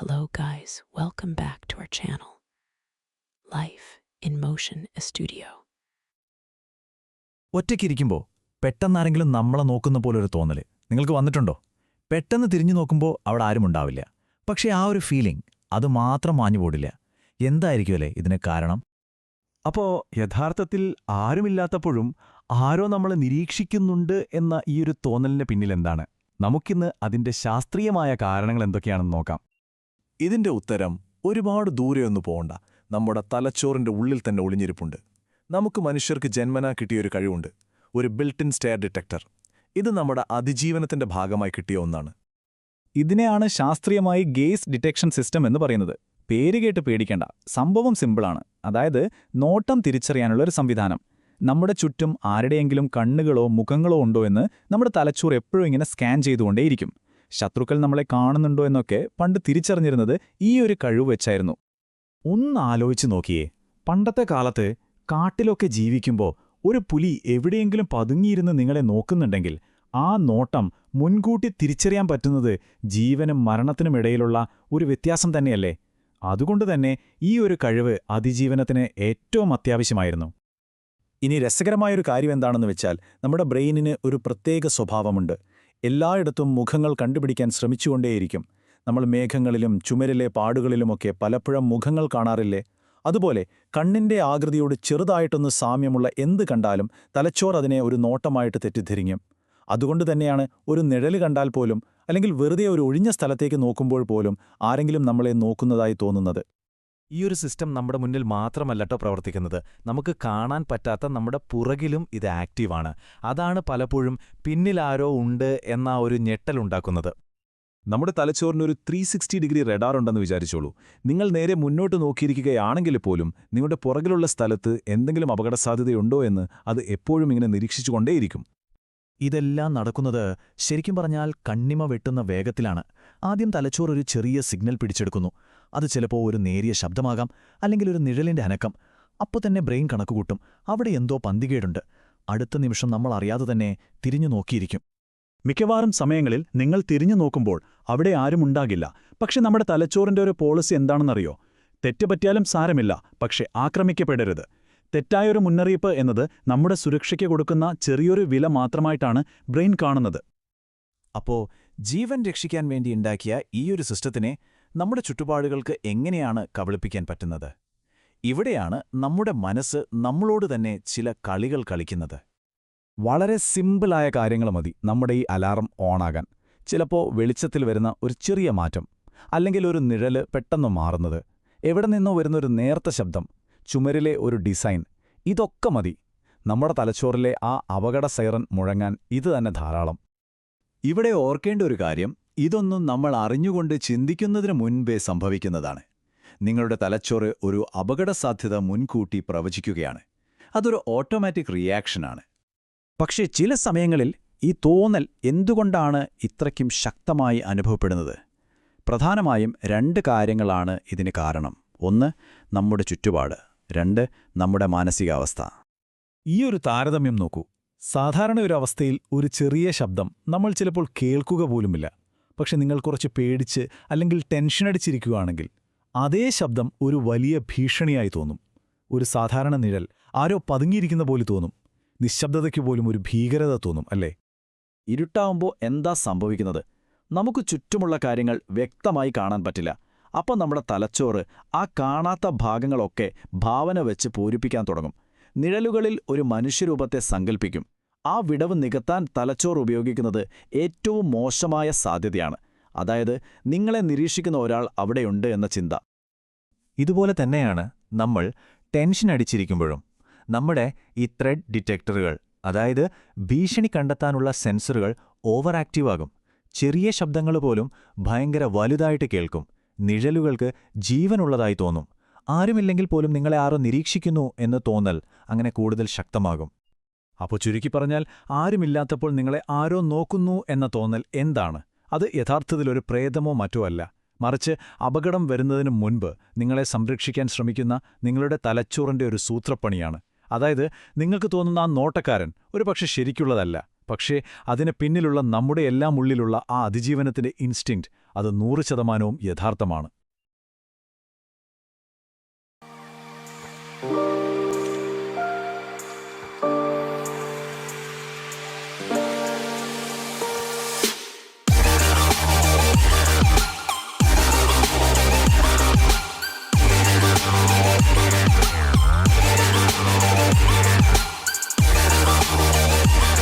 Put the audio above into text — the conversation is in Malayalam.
Hello, guys. Welcome back to our channel. Life in Motion a Studio. ഒറ്റയ്ക്കിരിക്കുമ്പോൾ പെട്ടെന്നാരെങ്കിലും നമ്മളെ നോക്കുന്ന പോലൊരു തോന്നൽ നിങ്ങൾക്ക് വന്നിട്ടുണ്ടോ പെട്ടെന്ന് തിരിഞ്ഞു നോക്കുമ്പോൾ അവിടെ ആരും ഉണ്ടാവില്ല പക്ഷേ ആ ഒരു ഫീലിംഗ് അത് മാത്രം മാഞ്ഞു പോടില്ല എന്തായിരിക്കുമല്ലേ ഇതിന് കാരണം അപ്പോൾ യഥാർത്ഥത്തിൽ ആരുമില്ലാത്തപ്പോഴും ആരോ നമ്മളെ നിരീക്ഷിക്കുന്നുണ്ട് എന്ന ഈ ഒരു തോന്നലിന്റെ പിന്നിലെന്താണ് നമുക്കിന്ന് അതിന്റെ ശാസ്ത്രീയമായ കാരണങ്ങൾ എന്തൊക്കെയാണെന്ന് നോക്കാം ഇതിന്റെ ഉത്തരം ഒരുപാട് ദൂരെയൊന്നു പോകണ്ട നമ്മുടെ തലച്ചോറിന്റെ ഉള്ളിൽ തന്നെ ഒളിഞ്ഞിരിപ്പുണ്ട്. നമുക്ക് മനുഷ്യർക്ക് ജന്മനാ കിട്ടിയൊരു കഴിവുണ്ട്. ഒരു ബിൽട്ടിൻ സ്റ്റെയർ ഡിറ്റക്ടർ ഇത് നമ്മുടെ അതിജീവനത്തിന്റെ ഭാഗമായി കിട്ടിയ ഒന്നാണ്. ഇതിനെയാണ് ശാസ്ത്രീയമായി ഗേസ് ഡിറ്റക്ഷൻ സിസ്റ്റം എന്ന് പറയുന്നത്. പേര് കേട്ട് പേടിക്കേണ്ട. സംഭവം സിമ്പിളാണ് അതായത് നോട്ടം തിരിച്ചറിയാനുള്ള ഒരു സംവിധാനം. നമ്മുടെ ചുറ്റും ആരുടെയെങ്കിലും കണ്ണുകളോ മുഖങ്ങളോ ഉണ്ടോ എന്ന് നമ്മുടെ തലച്ചോറ് എപ്പോഴും ഇങ്ങനെ സ്കാൻ ചെയ്തുകൊണ്ടേയിരിക്കും. ശത്രുക്കൾ നമ്മളെ കാണുന്നുണ്ടോ എന്നൊക്കെ പണ്ട് തിരിച്ചറിഞ്ഞിരുന്നത് ഈ ഒരു കഴിവ് വെച്ചായിരുന്നു. ഒന്ന് ആലോചിച്ച് നോക്കിയേ പണ്ടത്തെ കാലത്ത് കാട്ടിലൊക്കെ ജീവിക്കുമ്പോൾ ഒരു പുലി എവിടെയെങ്കിലും പതുങ്ങിയിരുന്ന് നിങ്ങളെ നോക്കുന്നുണ്ടെങ്കിൽ ആ നോട്ടം മുൻകൂട്ടി തിരിച്ചറിയാൻ പറ്റുന്നത് ജീവനും മരണത്തിനുമിടയിലുള്ള ഒരു വ്യത്യാസം തന്നെയല്ലേ? അതുകൊണ്ട് തന്നെ ഈ ഒരു കഴിവ് അതിജീവനത്തിന് ഏറ്റവും അത്യാവശ്യമായിരുന്നു. ഇനി രസകരമായൊരു കാര്യം എന്താണെന്ന് വെച്ചാൽ നമ്മുടെ ബ്രെയിനിന് ഒരു പ്രത്യേക സ്വഭാവമുണ്ട്. എല്ലായിടത്തും മുഖങ്ങൾ കണ്ടുപിടിക്കാൻ ശ്രമിച്ചുകൊണ്ടേയിരിക്കും. നമ്മൾ മേഘങ്ങളിലും ചുമരിലെ പാടുകളിലുമൊക്കെ പലപ്പോഴും മുഖങ്ങൾ കാണാറില്ലേ? അതുപോലെ കണ്ണിന്റെ ആകൃതിയോട് ചെറുതായിട്ടൊന്ന് സാമ്യമുള്ള എന്ത് കണ്ടാലും തലച്ചോർ അതിനെ ഒരു നോട്ടമായിട്ട് തെറ്റിദ്ധരിക്കും. അതുകൊണ്ട് തന്നെയാണ് ഒരു നിഴൽ കണ്ടാൽ പോലും അല്ലെങ്കിൽ വെറുതെ ഒരു ഒഴിഞ്ഞ സ്ഥലത്തേക്ക് നോക്കുമ്പോൾ പോലും ആരെങ്കിലും നമ്മളെ നോക്കുന്നതായി തോന്നുന്നത്. ഈ ഒരു സിസ്റ്റം നമ്മുടെ മുന്നിൽ മാത്രമല്ലട്ടോ പ്രവർത്തിക്കുന്നത്. നമുക്ക് കാണാൻ പറ്റാത്ത നമ്മുടെ പുറകിലും ഇത് ആക്റ്റീവാണ് അതാണ് പലപ്പോഴും പിന്നിലാരോ ഉണ്ട് എന്ന ഒരു ഞെട്ടലുണ്ടാക്കുന്നത് നമ്മുടെ തലച്ചോറിനൊരു ത്രീ സിക്സ്റ്റി ഡിഗ്രി റെഡാർ ഉണ്ടെന്ന് വിചാരിച്ചോളൂ. നിങ്ങൾ നേരെ മുന്നോട്ട് നോക്കിയിരിക്കുകയാണെങ്കിൽ പോലും നിങ്ങളുടെ പുറകിലുള്ള സ്ഥലത്ത് എന്തെങ്കിലും അപകടസാധ്യതയുണ്ടോ എന്ന് അത് എപ്പോഴും ഇങ്ങനെ നിരീക്ഷിച്ചുകൊണ്ടേയിരിക്കും. ഇതെല്ലാം നടക്കുന്നത് ശരിക്കും പറഞ്ഞാൽ കണ്ണിമ വെട്ടുന്ന വേഗത്തിലാണ്. ആദ്യം തലച്ചോർ ഒരു ചെറിയ സിഗ്നൽ പിടിച്ചെടുക്കുന്നു. അത് ചിലപ്പോൾ ഒരു നേരിയ ശബ്ദമാകാം അല്ലെങ്കിൽ ഒരു നിഴലിന്റെ അനക്കം. അപ്പോൾ തന്നെ ബ്രെയിൻ കണക്കുകൂട്ടും. അവിടെ എന്തോ പന്തികേടുണ്ട്. അടുത്ത നിമിഷം നമ്മൾ അറിയാതെ തന്നെ തിരിഞ്ഞു നോക്കിയിരിക്കും. മിക്കവാറും സമയങ്ങളിൽ നിങ്ങൾ തിരിഞ്ഞു നോക്കുമ്പോൾ അവിടെ ആരും ഉണ്ടാകില്ല. പക്ഷെ നമ്മുടെ തലച്ചോറിന്റെ ഒരു പോളിസി എന്താണെന്നറിയോ? തെറ്റ് തെറ്റുപറ്റിയാലും സാരമില്ല പക്ഷെ ആക്രമിക്കപ്പെടരുത്. തെറ്റായൊരു മുന്നറിയിപ്പ് എന്നത് നമ്മുടെ സുരക്ഷയ്ക്ക് കൊടുക്കുന്ന ചെറിയൊരു വില മാത്രമായിട്ടാണ് ബ്രെയിൻ കാണുന്നത്. അപ്പോ ജീവൻ രക്ഷിക്കാൻ വേണ്ടി ഉണ്ടാക്കിയ ഈയൊരു സിസ്റ്റത്തിനെ നമ്മുടെ ചുറ്റുപാടുകൾക്ക് എങ്ങനെയാണ് കബളിപ്പിക്കാൻ പറ്റുന്നത്? ഇവിടെയാണ് നമ്മുടെ മനസ്സ് നമ്മളോട് തന്നെ ചില കളികൾ കളിക്കുന്നത്. വളരെ സിമ്പിളായ കാര്യങ്ങൾ മതി നമ്മുടെ ഈ അലാറം ഓണാകാൻ. ചിലപ്പോൾ വെളിച്ചത്തിൽ വരുന്ന ഒരു ചെറിയ മാറ്റം അല്ലെങ്കിൽ ഒരു നിഴൽ പെട്ടെന്ന് മാറുന്നത് എവിടെ നിന്നോ വരുന്നൊരു നേർത്ത ശബ്ദം ചുമരിലെ ഒരു ഡിസൈൻ ഇതൊക്കെ മതി. നമ്മുടെ തലച്ചോറിലെ ആ അപകട സൈറൻ മുഴങ്ങാൻ ഇത് തന്നെ ധാരാളം. ഇവിടെ ഓർക്കേണ്ട ഒരു കാര്യം ഇതൊന്നും നമ്മൾ അറിഞ്ഞുകൊണ്ട് ചിന്തിക്കുന്നതിന് മുൻപേ സംഭവിക്കുന്നതാണ്. നിങ്ങളുടെ തലച്ചോറ് ഒരു അപകടസാധ്യത മുൻകൂട്ടി പ്രവചിക്കുകയാണ്. അതൊരു ഓട്ടോമാറ്റിക് റിയാക്ഷനാണ്. പക്ഷേ ചില സമയങ്ങളിൽ ഈ തോന്നൽ എന്തുകൊണ്ടാണ് ഇത്രയ്ക്കും ശക്തമായി അനുഭവപ്പെടുന്നത്? പ്രധാനമായും രണ്ട് കാര്യങ്ങളാണ് ഇതിന് കാരണം. ഒന്ന് നമ്മുടെ ചുറ്റുപാട്. രണ്ട് നമ്മുടെ മാനസികാവസ്ഥ. ഈ ഒരു താരതമ്യം നോക്കൂ. സാധാരണ ഒരു അവസ്ഥയിൽ ഒരു ചെറിയ ശബ്ദം നമ്മൾ ചിലപ്പോൾ കേൾക്കുക പോലുമില്ല. പക്ഷെ നിങ്ങൾ കുറച്ച് പേടിച്ച് അല്ലെങ്കിൽ ടെൻഷൻ അടിച്ചിരിക്കുകയാണെങ്കിൽ അതേ ശബ്ദം ഒരു വലിയ ഭീഷണിയായി തോന്നും. ഒരു സാധാരണ നിഴൽ ആരോ പതുങ്ങിയിരിക്കുന്ന പോലെ തോന്നും. നിശബ്ദതയ്ക്ക് പോലും ഒരു ഭീകരത തോന്നും അല്ലേ? ഇരുട്ടാവുമ്പോൾ എന്താ സംഭവിക്കുന്നത്? നമുക്ക് ചുറ്റുമുള്ള കാര്യങ്ങൾ വ്യക്തമായി കാണാൻ പറ്റില്ല. അപ്പം നമ്മുടെ തലച്ചോറ് ആ കാണാത്ത ഭാഗങ്ങളൊക്കെ ഭാവന വെച്ച് പൂരിപ്പിക്കാൻ തുടങ്ങും. നിഴലുകളിൽ ഒരു മനുഷ്യരൂപത്തെ സങ്കൽപ്പിക്കും. ആ വിടവ് നികത്താൻ തലച്ചോറ് ഉപയോഗിക്കുന്നത് ഏറ്റവും മോശമായ സാധ്യതയാണ്. അതായത് നിങ്ങളെ നിരീക്ഷിക്കുന്ന ഒരാൾ അവിടെയുണ്ട് എന്ന ചിന്ത. ഇതുപോലെ തന്നെയാണ് നമ്മൾ ടെൻഷൻ അടിച്ചിരിക്കുമ്പോഴും നമ്മുടെ ഈ ത്രെഡ് ഡിറ്റക്ടറുകൾ അതായത് ഭീഷണി കണ്ടെത്താനുള്ള സെൻസറുകൾ ഓവർ ആക്റ്റീവാകും ചെറിയ ശബ്ദങ്ങൾ പോലും ഭയങ്കര വലുതായിട്ട് കേൾക്കും. നിഴലുകൾക്ക് ജീവനുള്ളതായി തോന്നും. ആരുമില്ലെങ്കിൽ പോലും നിങ്ങളെ ആരോ നിരീക്ഷിക്കുന്നു എന്ന് തോന്നൽ അങ്ങനെ കൂടുതൽ ശക്തമാകും. അപ്പോൾ ചുരുക്കി പറഞ്ഞാൽ ആരുമില്ലാത്തപ്പോൾ നിങ്ങളെ ആരോ നോക്കുന്നു എന്ന തോന്നൽ എന്താണ്? അത് യഥാർത്ഥത്തിലൊരു പ്രേതമോ മറ്റോ അല്ല. മറിച്ച് അപകടം വരുന്നതിന് മുൻപ് നിങ്ങളെ സംരക്ഷിക്കാൻ ശ്രമിക്കുന്ന നിങ്ങളുടെ തലച്ചോറിന്റെ ഒരു സൂത്രപ്പണിയാണ്. അതായത് നിങ്ങൾക്ക് തോന്നുന്ന ആ നോട്ടക്കാരൻ ഒരുപക്ഷെ ശരിക്കുള്ളതല്ല. പക്ഷേ അതിന് പിന്നിലുള്ള നമ്മുടെ എല്ലാം ഉള്ളിലുള്ള ആ അതിജീവനത്തിന്റെ ഇൻസ്റ്റിങ്ക്റ്റ് അത് നൂറ് ശതമാനവും യഥാർത്ഥമാണ്.